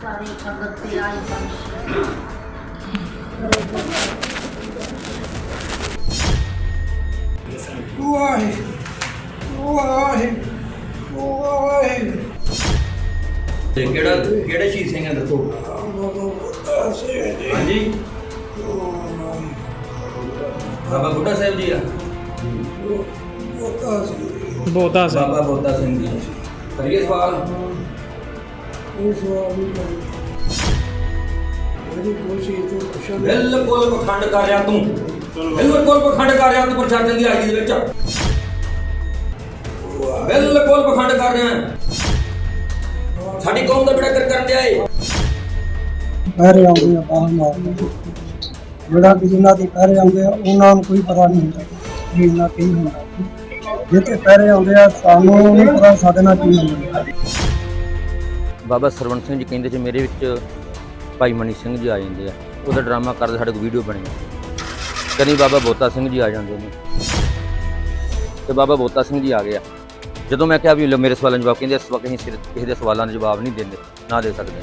ਸਾਰੇ ਜਗਤ ਤੇ ਆਈ ਬੰਸ਼ ਵਾਹਿਗੁਰੂ ਵਾਹਿਗੁਰੂ ਵਾਹਿਗੁਰੂ ਤੇ ਕਿਹੜਾ ਕਿਹੜੇ ਸ਼ਹੀਦ ਸਿੰਘ ਹੈ ਦੱਸੋ? ਹਾਂਜੀ। ਬਾਬਾ ਬੁੱਢਾ ਸਾਹਿਬ ਜੀ ਆ। ਬੋਤਾ ਸਿੰਘ ਬਾਬਾ ਬੋਤਾ ਸਿੰਘ ਜੀ। ਕਰੀਏ ਸਵਾਲ? ਬਿਲਕੁਲ ਪਖੰਡ ਕਰ ਰਿਹਾ ਤੂੰ। ਬਿਲਕੁਲ ਪਖੰਡ ਕਰ ਰਿਹਾ ਤੂੰ ਪ੍ਰਸ਼ਾਸਨ ਦੀ ਆਈ ਦੇ ਵਿੱਚ। ਬਿਲਕੁਲ ਪਖੰਡ ਕਰ ਰਿਹਾ। ਹੈ। ਸਾਡੀ ਕੌਮ ਦਾ ਬੜਾ ਕਰ ਕਰਨ ਡਿਆ ਏ। ਪੈਰੇ ਆਉਂਦੇ ਆ ਬਾਹਰ ਮਾਰਦੇ ਜਿਹੜਾ ਕਿ ਜਿਨ੍ਹਾਂ ਦੇ ਪੈਰੇ ਆਉਂਦੇ ਆ ਉਹਨਾਂ ਨੂੰ ਕੋਈ ਪਤਾ ਨਹੀਂ ਹੁੰਦਾ ਵੀ ਇਹਨਾਂ ਕੀ ਹੁੰਦਾ। ਜਿੱਥੇ ਪੈਰੇ ਆਉਂਦੇ ਆ ਸਾਨੂੰ ਨਹੀਂ ਪਤਾ ਸਾਡੇ ਨਾਲ ਕੀ ਹੁੰਦਾ ਬਾਬਾ ਸਰਵਣ ਸਿੰਘ ਜੀ ਕਹਿੰਦੇ ਸੀ ਮੇਰੇ ਵਿੱਚ ਭਾਈ ਮਨੀ ਸਿੰਘ ਜੀ ਆ ਜਾਂਦੇ ਆ। ਉਹਦਾ ਡਰਾਮਾ ਕਰਦੇ ਸਾਡੇ ਕੋਲ ਵੀਡੀਓ ਬਣੀ। ਕਦੀ ਬਾਬਾ ਬੋਤਾ ਸਿੰਘ ਜੀ ਆ ਜਾਂਦੇ ਨੇ। ਤੇ ਬਾਬਾ ਬੋਤਾ ਸਿੰਘ ਜੀ ਆ ਗਿਆ। ਜਦੋਂ ਮੈਂ ਕਿਹਾ ਵੀ ਲਓ ਮੇਰੇ ਸਵਾਲਾਂ ਦੇ ਜਵਾਬ ਕਹਿੰਦੇ ਇਸ ਵਕਤ ਅਸੀਂ ਸਿਰ- ਕਿਸੇ ਦੇ ਸਵਾਲਾਂ ਦੇ ਜਵਾਬ ਨਹੀਂ ਦਿੰਦੇ ਨਾ ਦੇ ਸਕਦੇ।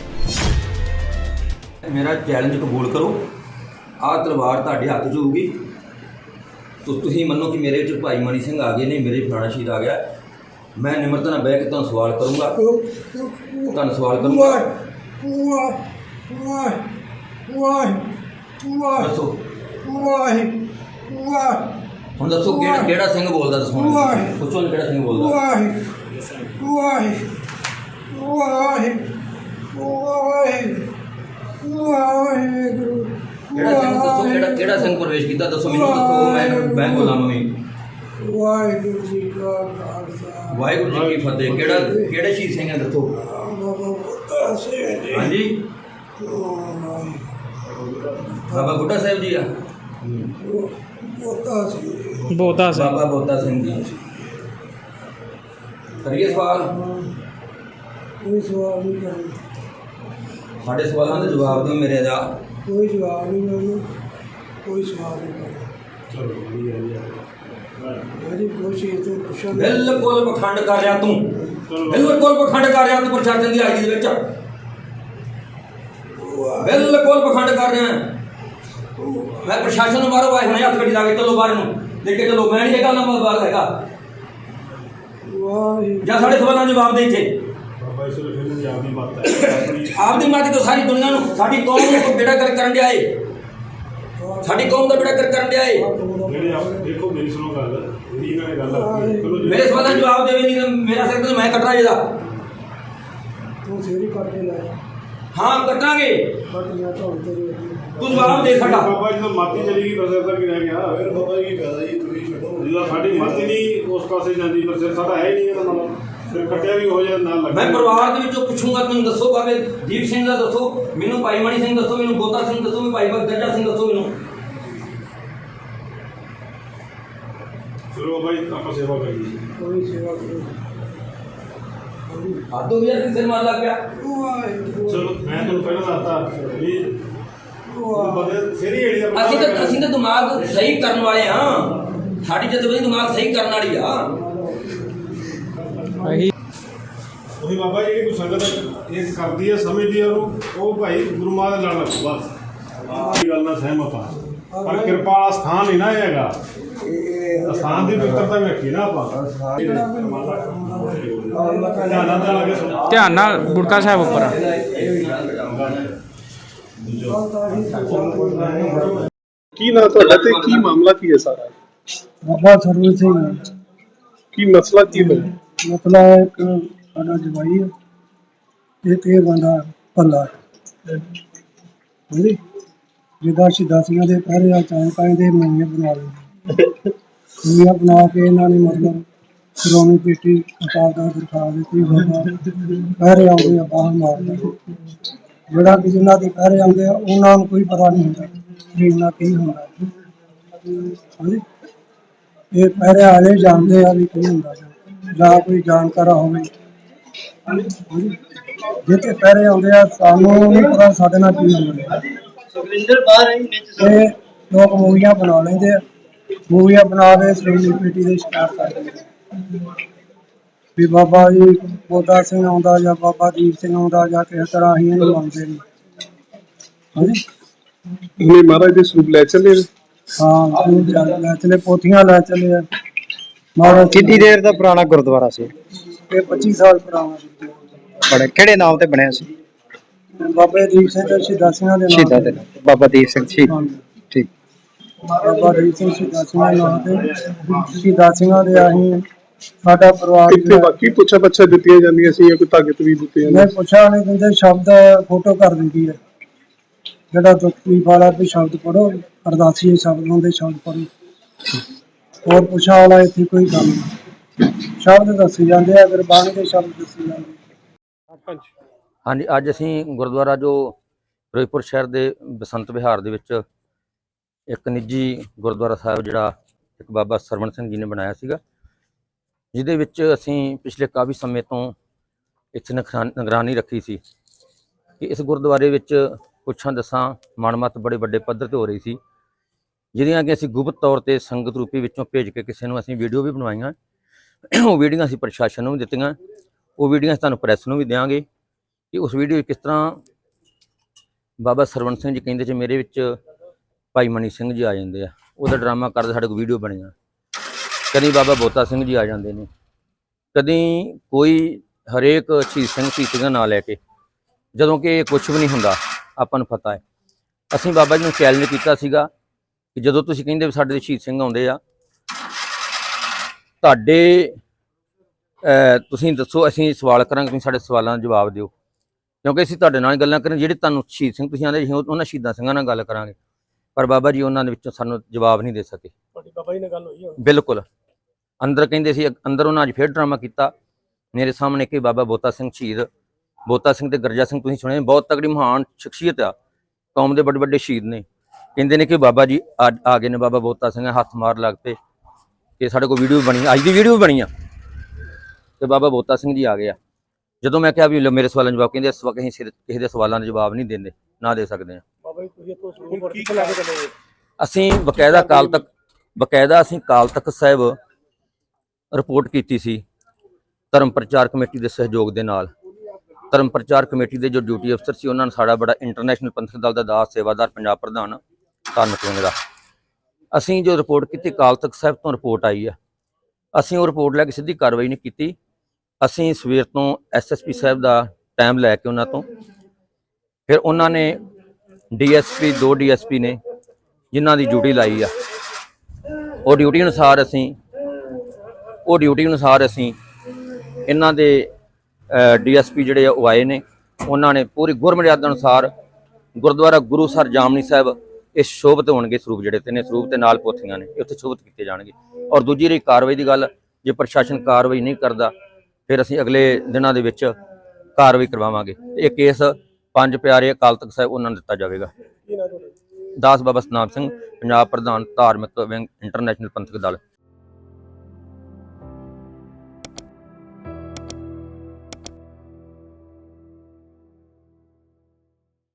ਮੇਰਾ ਚੈਲੰਜ ਕਬੂਲ ਕਰੋ। ਆਹ ਤਲਵਾਰ ਤੁਹਾਡੇ ਹੱਥ 'ਚ ਹੋਊਗੀ। ਤੋ ਤੁਸੀਂ ਮੰਨੋ ਕਿ ਮੇਰੇ ਵਿੱਚ ਭਾਈ ਮਨੀ ਸਿੰਘ ਆ ਗਏ ਨੇ ਮੇਰੇ ਫਲਾਣਾ ਸ਼ਹੀਦ ਆ ਗਿਆ ਮੈਂ ਨਿਮਰਤਾ ਨਾਲ ਬਹਿ ਕੇ ਤੁਹਾਨੂੰ ਸਵਾਲ ਕਰੂੰਗਾ ਤੁਹਾਨੂੰ ਸਵਾਲ ਕਰੂੰਗਾ ਦੱਸੋ ਹੁਣ ਦੱਸੋ ਕਿਹੜਾ ਕਿਹੜਾ ਸਿੰਘ ਬੋਲਦਾ ਦੱਸੋ ਵਾਹਿਗੁਰੂ। ਪੁੱਛੋ ਨਾ ਕਿਹੜਾ ਸਿੰਘ ਬੋਲਦਾ ਕਿਹੜਾ ਸਿੰਘ ਦੱਸੋ ਕਿਹੜਾ ਕਿਹੜਾ ਸਿੰਘ ਪ੍ਰਵੇਸ਼ ਕੀਤਾ? ਦੱਸੋ ਮੈਨੂੰ ਦੱਸੋ ਮੈਂ ਮੈਂ ਬੋਲਾਂ ਮੰਮੀ ਵਾਹਿਗੁਰੂ ਜੀ ਕਾ ਖਾਲਸਾ। ਵਾਹਿਗੁਰੂ ਜੀ ਕੀ ਫਤਿਹ। ਕਿਹੜਾ ਕਿਹੜੇ ਸ਼ਹੀਦ ਸਿੰਘ ਹੈ ਦੱਸੋ? ਬਾਬਾ ਬੁੱਢਾ ਸਿੰਘ ਜੀ। ਹਾਂਜੀ। ਬਾਬਾ ਬੁੱਢਾ ਸਾਹਿਬ ਜੀ ਆ। ਬੁੱਢਾ ਸਿੰਘ ਬੋਤਾ ਸਿੰਘ। ਬਾਬਾ ਬੋਤਾ ਸਿੰਘ ਜੀ। ਕਰੀਏ ਸਵਾਲ? ਕੋਈ ਸਵਾਲ ਨਹੀਂ ਕਰਨਾ। ਸਾਡੇ ਸਵਾਲਾਂ ਦੇ ਜਵਾਬ ਦਿਓ ਮੇਰੇ ਦਾ ਕੋਈ ਜਵਾਬ ਨਹੀਂ ਮੈਨੂੰ ਕੋਈ ਸਵਾਲ ਨਹੀਂ ਕਰਨਾ। ਮੇਰੀ ਕੋਸ਼ਿਸ਼ ਤੋਂ ਪੁੱਛਣ ਬਿਲਕੁਲ ਪਖੰਡ ਕਰ ਰਿਹਾ ਤੂੰ। ਬਿਲਕੁਲ ਪਖੰਡ ਕਰ ਰਿਹਾ ਤੂੰ ਪ੍ਰਸ਼ਾਸਨ ਦੀ ਆਈ ਦੇ ਵਿੱਚ। ਬਿਲਕੁਲ ਪਖੰਡ ਕਰ ਰਿਹਾ। ਮੈਂ ਪ੍ਰਸ਼ਾਸਨ ਨੂੰ ਬਾਹਰੋਂ ਆਏ ਹੁਣੇ ਹੱਥ ਗੱਡੀ ਲਾ ਕੇ ਚਲੋ ਬਾਹਰ ਨੂੰ। ਲੈ ਕੇ ਚਲੋ ਮੈਂ ਨਹੀਂ ਇਹ ਗੱਲ ਨਾ ਬਾਹਰ ਹੈਗਾ। ਜਾਂ ਸਾਡੇ ਸਵਾਲਾਂ ਦੇ ਜਵਾਬ ਦੇ ਇੱਥੇ। ਆਪਦੀ ਮਾਤੀ ਤੋਂ ਸਾਰੀ ਦੁਨੀਆ ਨੂੰ ਸਾਡੀ ਕੌਮ ਨੂੰ ਬੇੜਾ ਕਰ ਕਰਨ ਡਿਆ ਏ। ਸਾਡੀ ਕੌਮ ਦਾ ਬੇੜਾ ਕਰ ਕਰਨ ਡਿਆ ਏ। ਜਿਹੜੇ ਆਪ ਦੇਖੋ ਮੇਰੀ ਸੁਣੋ ਗੱਲ ਜਿਹੜੀ ਇਹਨਾਂ ਨੇ ਗੱਲ ਆਖੀ। ਚਲੋ ਜੀ। ਮੇਰੇ ਸਵਾਲਾਂ ਦੇ ਜਵਾਬ ਦੇਵੇ ਨਹੀਂ ਤਾਂ ਮੇਰਾ ਸਿਰ ਤੇ ਮੈਂ ਕੱਟਣਾ ਇਹਦਾ। ਤੂੰ ਸੇਰੀ ਕੱਟ ਕੇ ਲੈ। ਹਾਂ ਕੱਟਾਂਗੇ। ਕੱਟ ਮੈਂ ਤਾਂ ਤੇਰੇ ਤੂੰ ਜਵਾਬ ਦੇ ਸਾਡਾ। ਬਾਬਾ ਜੀ ਤੋਂ ਮਾਤੀ ਚਲੀ ਗਈ ਬਸ ਐਸਾ ਕੀ ਰਹਿ ਗਿਆ? ਫਿਰ ਬਾਬਾ ਜੀ ਕੀ ਫਾਇਦਾ ਜੀ ਤੁਸੀਂ ਛੱਡੋ। ਜਦੋਂ ਸਾਡੀ ਮਾਤੀ ਨਹੀਂ ਉਸ ਪਾਸੇ ਜਾਂਦੀ ਪਰ ਸਿਰ ਸਾਡਾ ਹੈ ਹੀ ਨਹੀਂ ਇਹਦਾ ਨਾਲ। ਫਿਰ ਕੱਟਿਆ ਵੀ ਹੋ ਜਾਏ ਨਾਲ ਲੱਗ ਮੈਂ ਪਰਿਵਾਰ ਦੇ ਵਿੱਚੋਂ ਪੁੱਛੂੰਗਾ ਮੈਨੂੰ ਦੱਸੋ ਬਾਬੇ ਦੀਪ ਸਿੰਘ ਦਾ ਦੱਸੋ ਮੈਨੂੰ ਭਾਈ ਮਣੀ ਸਿੰਘ ਦੱਸੋ ਮੈਨੂੰ ਬੋਤਾ ਸਿੰਘ ਦੱਸੋ ਮੈਨੂੰ ਭਾਈ ਬਗਜਾ ਸਿੰਘ ਦੱਸੋ ਮੈਨੂੰ। ਚਲੋ ਜੀ ਆਪਾਂ ਸੇਵਾ ਕਰੀਏ। ਕੋਈ ਸੇਵਾ ਕਰੋ ਆਦੋ ਵੀ ਯਾਰ ਸਿਰ ਮਾਰ ਲੱਗ ਗਿਆ ਚਲੋ ਮੈਂ ਤੁਹਾਨੂੰ ਪਹਿਲਾਂ ਦੱਸਤਾ ਵੀ ਉਹ ਬੰਦੇ ਸਿਰੀ ਏੜੀ ਦਾ ਅਸੀਂ ਤਾਂ ਅਸੀਂ ਤਾਂ ਦਿਮਾਗ ਸਹੀ ਕਰਨ ਵਾਲੇ ਹਾਂ। ਸਾਡੀ ਦਿਮਾਗ ਸਹੀ ਕਰਨ ਵਾਲੀ ਆ। ਅਹੀ ਉਹੀ ਬਾਬਾ ਜਿਹੜੀ ਕੋਈ ਸੰਗਤ ਇਹ ਕਰਦੀ ਹੈ ਸਮਝਦੀ ਹੈ ਉਹਨੂੰ। ਉਹ ਭਾਈ ਗੁਰੂ ਮਾਂ ਦੇ ਨਾਲ ਲੱਗੋ ਬਸ। ਇਹ ਗੱਲ ਨਾਲ ਸਹਿਮਤ ਆ। ਪਰ ਕਿਰਪਾ ਵਾਲਾ ਸਥਾਨ ਨਹੀਂ ਨਾ ਇਹ ਹੈਗਾ। ਸਥਾਨ ਦੀ ਪਵਿੱਤਰਤਾ ਵੇਖੀ ਨਾ ਆਪਾਂ। ਧਿਆਨ ਨਾਲ ਲਾ ਕੇ ਸੁਣੋ ਧਿਆਨ ਨਾਲ ਗੁਟਕਾ ਸਾਹਿਬ ਉੱਪਰ ਆ। ਕੀ ਨਾਂ ਤੁਹਾਡਾ ਤੇ ਕੀ ਮਾਮਲਾ ਕੀ ਹੈ ਸਾਰਾ? ਬਾਬਾ ਸਰਵਨ ਸਿੰਘ। ਕੀ ਮਸਲਾ ਕੀ ਹੋਇਆ? ਮਤਲਬ ਇੱਕ ਸਾਡਾ ਜਵਾਈ ਹੈ। ਇੱਕ ਇਹ ਬੰਦਾ ਭੱਲਾ ਹੈ। ਹਾਂਜੀ। ਜਿਹਦਾ ਸ਼ਿਦਾਸੀਆਂ ਦੇ ਪਹਿਰੇ ਆ, ਚਾਹ ਪਾਏ ਦੇ ਮਹੀਨੇ ਬਣਾ ਲਏ ਮਹੀਨੇ ਬਣਾ ਕੇ ਇਹਨਾਂ ਨੇ ਮਤਲਬ ਸ਼੍ਰੋਮਣੀ ਪੇਟੀ ਅਕਾਲ ਦਾ ਦਿਖਾ ਦਿੱਤੀ ਬਾਬਾ ਪਹਿਰੇ ਆਉਂਦੇ ਆ, ਬਾਹਰ ਮਾਰਦੇ ਜਿਹੜਾ ਕਿ ਜਿਨ੍ਹਾਂ ਦੇ ਪਹਿਰੇ ਆਉਂਦੇ ਆ, ਉਹਨਾਂ ਨੂੰ ਕੋਈ ਪਤਾ ਨਹੀਂ ਹੁੰਦਾ ਵੀ ਇਹਨਾਂ ਕੀ ਹੁੰਦਾ। ਹਾਂਜੀ। ਇਹ ਪਹਿਰੇ ਵਾਲੇ ਜਾਣਦੇ ਆ ਵੀ ਕੀ ਹੁੰਦਾ। ਜਾਂ ਕੋਈ ਜਾਣਕਾਰ ਹੋਵੇ। ਜਿੱਥੇ ਪਹਿਰੇ ਆਉਂਦੇ ਆ ਸਾਨੂੰ ਨਹੀਂ ਪਤਾ ਸਾਡੇ ਨਾਲ ਕੀ ਹੁੰਦਾ ਸੁਖਵਿੰਦਰ ਬਾਹਰ ਇਹ ਲੋਕ ਮੂਵੀਆਂ ਬਣਾ ਲੈਂਦੇ ਆ ਮੂਵੀਆਂ ਬਣਾ ਕੇ ਕਮੇਟੀ ਦੇ ਸ਼ਿਕਾਰ ਕਰਦੇ ਨੇ। ਵੀ ਬਾਬਾ ਜੀ ਬੋਦਾ ਸਿੰਘ ਆਉਂਦਾ ਜਾਂ ਬਾਬਾ ਦੀਪ ਸਿੰਘ ਆਉਂਦਾ ਜਾਂ ਕਿਸੇ ਤਰ੍ਹਾਂ ਅਸੀਂ ਇਹਨੂੰ ਮੰਨਦੇ ਨੇ ਹਾਂਜੀ ਉਹਨੇ ਮਹਾਰਾਜ ਦੇ ਸਰੂਪ ਲੈ ਚੱਲੇ ਨੇ। ਹਾਂ ਤੂੰ ਚੱਲ ਲੈ ਚਲੇ ਪੋਥੀਆਂ ਲੈ ਚਲੇ ਆ ਮਹਾਰਾਜ ਕਿੰਨੀ ਦੇਰ ਦਾ ਪੁਰਾਣਾ ਗੁਰਦੁਆਰਾ ਸੀ? ਇਹ 25 ਸਾਲ ਪੁਰਾਣਾ ਬੜੇ ਕਿਹੜੇ ਨਾਮ ਤੇ ਬਣਿਆ ਸੀ? ਬਾਬੇ ਦੀਪ ਸਿੰਘ ਤੇ ਸ਼ਹੀਦਾਂ ਦੇ ਨਾਮ ਸ਼ਹੀਦਾਂ ਦੇ ਨਾਮ ਤੇ। ਬਾਬਾ ਦੀਪ ਸਿੰਘ ਸ਼ਹੀਦ। ਠੀਕ। ਬਾਬਾ ਦੀਪ ਸਿੰਘ ਸ਼ਹੀਦਾਂ ਸਿੰਘਾਂ ਦੇ ਨਾਮ ਤੇ। ਸ਼ਹੀਦਾਂ ਸਿੰਘਾਂ ਦੇ ਅਸੀਂ ਸਾਡਾ ਪਰਿਵਾਰ ਇੱਥੇ ਬਾਕੀ ਪੁੱਛਾ ਪੱਛਾ ਦਿੱਤੀਆਂ ਜਾਂਦੀਆਂ ਸੀ ਜਾਂ ਕੋਈ ਤਾਕਤ ਵੀ ਦਿੱਤੀ ਜਾਂਦੀ ਮੈਂ ਪੁੱਛਿਆ ਨਹੀਂ ਦਿੰਦੇ ਸ਼ਬਦ ਫੋਟੋ ਕਰ ਦਿੰਦੀ ਹੈ। ਜਿਹੜਾ ਦੁਖੀ ਵਾਲਾ ਵੀ ਸ਼ਬਦ ਪੜੋ ਅਰਦਾਸੀ ਸ਼ਬਦ ਹੁੰਦੇ ਸ਼ਬਦ ਪੜੋ ਹੋਰ ਪੁੱਛਾ ਵਾਲਾ ਇੱਥੇ ਕੋਈ ਗੱਲ ਨਹੀਂ। ਸ਼ਬਦ ਦੱਸੇ ਜਾਂਦੇ ਆ ਗੁਰਬਾਣੀ ਦੇ ਸ਼ਬਦ ਦੱਸੇ ਜਾਂਦੇ। ਹਾਂਜੀ। ਅੱਜ ਅਸੀਂ ਗੁਰਦੁਆਰਾ ਜੋ ਫਿਰੋਜ਼ਪੁਰ ਸ਼ਹਿਰ ਦੇ ਬਸੰਤ ਵਿਹਾਰ ਦੇ ਵਿੱਚ ਇੱਕ ਨਿੱਜੀ ਗੁਰਦੁਆਰਾ ਸਾਹਿਬ ਜਿਹੜਾ ਇੱਕ ਬਾਬਾ ਸਰਵਣ ਸਿੰਘ ਜੀ ਨੇ ਬਣਾਇਆ ਸੀਗਾ ਜਿਹਦੇ ਵਿੱਚ ਅਸੀਂ ਪਿਛਲੇ ਕਾਫੀ ਸਮੇਂ ਤੋਂ ਇੱਥੇ ਨਿਗਰਾਨ- ਨਿਗਰਾਨੀ ਰੱਖੀ ਸੀ ਕਿ ਇਸ ਗੁਰਦੁਆਰੇ ਵਿੱਚ ਪੁੱਛਾਂ ਦਸਾਂ ਮਨਮਤ ਬੜੇ ਵੱਡੇ ਪੱਧਰ ਤੇ ਹੋ ਰਹੀ ਸੀ। ਜਿਹਦੀਆਂ ਕਿ ਅਸੀਂ ਗੁਪਤ ਤੌਰ ਤੇ ਸੰਗਤ ਰੂਪੀ ਵਿੱਚੋਂ ਭੇਜ ਕੇ ਕਿਸੇ ਨੂੰ ਅਸੀਂ ਵੀਡੀਓ ਵੀ ਬਣਵਾਈਆਂ। ਉਹ ਵੀਡੀਓ ਅਸੀਂ ਪ੍ਰਸ਼ਾਸਨ ਨੂੰ ਵੀ ਦਿੱਤੀਆਂ। ਉਹ ਵੀਡੀਓ ਅਸੀਂ ਤੁਹਾਨੂੰ ਪ੍ਰੈਸ ਨੂੰ ਵੀ ਦਿਆਂਗੇ ਕਿ ਉਸ ਵੀਡੀਓ ਕਿਸ ਤਰ੍ਹਾਂ ਬਾਬਾ ਸਰਵਣ ਸਿੰਘ ਜੀ ਕਹਿੰਦੇ ਚ ਮੇਰੇ ਵਿੱਚ ਭਾਈ ਮਨੀ ਸਿੰਘ ਜੀ ਆ ਜਾਂਦੇ ਆ। ਉਹਦਾ ਡਰਾਮਾ ਕਰਦੇ ਸਾਡੇ ਕੋਲ ਵੀਡੀਓ ਬਣੀਆਂ। ਕਦੀ ਬਾਬਾ ਬੋਤਾ ਸਿੰਘ ਜੀ ਆ ਜਾਂਦੇ ਨੇ। ਕਦੀ ਕੋਈ ਹਰੇਕ ਸ਼ਹੀਦ ਸਿੰਘ ਸ਼ਹੀਦ ਦਾ ਨਾਂ ਲੈ ਕੇ। ਜਦੋਂ ਕਿ ਕੁਝ ਵੀ ਨਹੀਂ ਹੁੰਦਾ, ਆਪਾਂ ਨੂੰ ਪਤਾ ਹੈ। ਅਸੀਂ ਬਾਬਾ ਜੀ ਨੂੰ ਚੈਲੰਜ ਕੀਤਾ ਸੀਗਾ ਕਿ ਜਦੋਂ ਤੁਸੀਂ ਕਹਿੰਦੇ ਵੀ ਸਾਡੇ ਸ਼ਹੀਦ ਸਿੰਘ ਆਉਂਦੇ ਆ ਤੁਹਾਡੇ ਤੁਸੀਂ ਦੱਸੋ ਅਸੀਂ ਸਵਾਲ ਕਰਾਂਗੇ ਤੁਸੀਂ ਸਾਡੇ ਸਵਾਲਾਂ ਦਾ ਜਵਾਬ ਦਿਓ। ਕਿਉਂਕਿ ਅਸੀਂ ਤੁਹਾਡੇ ਨਾਲ ਗੱਲਾਂ ਕਰਾਂ ਜਿਹੜੇ ਤੁਹਾਨੂੰ ਸ਼ਹੀਦ ਸਿੰਘ ਤੁਸੀਂ ਆਂਦੇ ਉਹਨਾਂ ਸ਼ਹੀਦਾਂ ਸਿੰਘਾਂ ਨਾਲ ਗੱਲ ਕਰਾਂਗੇ। ਪਰ ਬਾਬਾ ਜੀ ਉਹਨਾਂ ਦੇ ਵਿੱਚੋਂ ਸਾਨੂੰ ਜਵਾਬ ਨਹੀਂ ਦੇ ਸਕੇ। ਤੁਹਾਡੀ ਬਾਬਾ ਜੀ ਨਾਲ ਗੱਲ ਹੋਈ ਬਿਲਕੁਲ। ਅੰਦਰ ਕਹਿੰਦੇ ਸੀ ਅੰਦਰ ਉਹਨਾਂ ਅੱਜ ਫੇਰ ਡਰਾਮਾ ਕੀਤਾ। ਮੇਰੇ ਸਾਹਮਣੇ ਕਿ ਬਾਬਾ ਬੋਤਾ ਸਿੰਘ ਸ਼ਹੀਦ। ਬੋਤਾ ਸਿੰਘ ਤੇ ਗਰਜਾ ਸਿੰਘ ਤੁਸੀਂ ਸੁਣਿਆ ਬਹੁਤ ਤਗੜੀ ਮਹਾਨ ਸ਼ਖਸੀਅਤ ਆ। ਕੌਮ ਦੇ ਵੱਡੇ ਵੱਡੇ ਸ਼ਹੀਦ ਨੇ। ਕਹਿੰਦੇ ਨੇ ਕਿ ਬਾਬਾ ਜੀ ਆ ਗਏ ਨੇ ਬਾਬਾ ਬੋਤਾ ਸਿੰਘ ਹੱਥ ਮਾਰ ਲੱਗ ਪਏ ਕਿ ਸਾਡੇ ਕੋਲ ਵੀਡੀਓ ਬਣੀ ਅੱਜ ਦੀ ਵੀਡੀਓ ਵੀ ਬਣੀ ਆ। ਤੇ ਬਾਬਾ ਬੋਤਾ ਸਿੰਘ ਜੀ ਆ ਗਏ ਆ। ਜਦੋਂ ਮੈਂ ਕਿਹਾ ਵੀ ਮੇਰੇ ਸਵਾਲਾਂ ਦਾ ਜਵਾਬ ਕਹਿੰਦੇ ਇਸ ਵਕਤ ਅਸੀਂ ਕਿਸੇ ਦੇ ਸਵਾਲਾਂ ਦਾ ਜਵਾਬ ਨਹੀਂ ਦਿੰਦੇ ਨਾ ਦੇ ਸਕਦੇ ਆ। ਬਾਬਾ ਜੀ ਤੁਸੀਂ ਕੀ ਅਸੀਂ ਬਕਾਇਦਾ ਕਾਲ ਤੱਕ ਬਕਾਇਦਾ ਅਸੀਂ ਕਾਲ ਤੱਕ ਸਾਹਿਬ ਰਿਪੋਰਟ ਕੀਤੀ ਸੀ ਧਰਮ ਪ੍ਰਚਾਰ ਕਮੇਟੀ ਦੇ ਸਹਿਯੋਗ ਦੇ ਨਾਲ। ਧਰਮ ਪ੍ਰਚਾਰ ਕਮੇਟੀ ਦੇ ਜੋ ਡਿਊਟੀ ਅਫਸਰ ਸੀ ਉਹਨਾਂ ਨੇ ਸਾਡਾ ਬੜਾ ਇੰਟਰਨੈਸ਼ਨਲ ਪੰਥਕ ਦਲ ਦਾ ਦਾਸ ਸੇਵਾਦਾਰ ਪੰਜਾਬ ਪ੍ਰਧਾਨ ਧਾਰਮਿਕ ਵਿੰਗ ਦਾ। ਅਸੀਂ ਜੋ ਰਿਪੋਰਟ ਕੀਤੀ ਕਾਲ ਤਖ਼ਤ ਸਾਹਿਬ ਤੋਂ ਰਿਪੋਰਟ ਆਈ ਆ। ਅਸੀਂ ਉਹ ਰਿਪੋਰਟ ਲੈ ਕੇ ਸਿੱਧੀ ਕਾਰਵਾਈ ਨਹੀਂ ਕੀਤੀ। ਅਸੀਂ ਸਵੇਰ ਤੋਂ ਐਸਐਸਪੀ ਸਾਹਿਬ ਦਾ ਟਾਈਮ ਲੈ ਕੇ ਉਹਨਾਂ ਤੋਂ। ਫਿਰ ਉਹਨਾਂ ਨੇ ਡੀਐਸਪੀ ਦੋ ਡੀਐਸਪੀ ਨੇ, ਜਿਨ੍ਹਾਂ ਦੀ ਡਿਊਟੀ ਲਾਈ ਆ। ਉਹ ਡਿਊਟੀ ਅਨੁਸਾਰ ਅਸੀਂ, ਉਹ ਡਿਊਟੀ ਅਨੁਸਾਰ ਅਸੀਂ ਇਹਨਾਂ ਦੇ ਡੀਐਸਪੀ ਜਿਹੜੇ ਆ ਉਹ ਆਏ ਨੇ। ਉਹਨਾਂ ਨੇ ਪੂਰੀ ਗੁਰਮਰਿਆਦਾ ਅਨੁਸਾਰ ਗੁਰਦੁਆਰਾ ਗੁਰੂ ਸਰ ਜਾਮਨੀ ਸਾਹਿਬ ਇਹ ਸ਼ੋਭਤ ਹੋਣਗੇ ਸਰੂਪ ਜਿਹੜੇ ਤੇ ਨੇ ਸਰੂਪ ਤੇ ਨਾਲ ਪੋਥੀਆਂ ਨੇ ਇਹ ਉੱਥੇ ਸ਼ੋਭਤ ਕੀਤੇ ਜਾਣਗੇ। ਔਰ ਦੂਜੀ ਰਹੀ ਕਾਰਵਾਈ ਦੀ ਗੱਲ ਜੇ ਪ੍ਰਸ਼ਾਸਨ ਕਾਰਵਾਈ ਨਹੀਂ ਕਰਦਾ ਫਿਰ ਅਸੀਂ ਅਗਲੇ ਦਿਨਾਂ ਦੇ ਵਿੱਚ ਕਾਰਵਾਈ ਕਰਵਾਵਾਂਗੇ। ਇਹ ਕੇਸ ਪੰਜ ਪਿਆਰੇ ਅਕਾਲ ਤਖਤ ਸਾਹਿਬ ਉਹਨਾਂ ਨੂੰ ਦਿੱਤਾ ਜਾਵੇਗਾ। ਦਾਸ ਬਾਬਾ ਸਤਨਾਮ ਸਿੰਘ ਪੰਜਾਬ ਪ੍ਰਧਾਨ ਧਾਰਮਿਕ ਵਿੰਗ ਇੰਟਰਨੈਸ਼ਨਲ ਪੰਥਕ ਦਲ।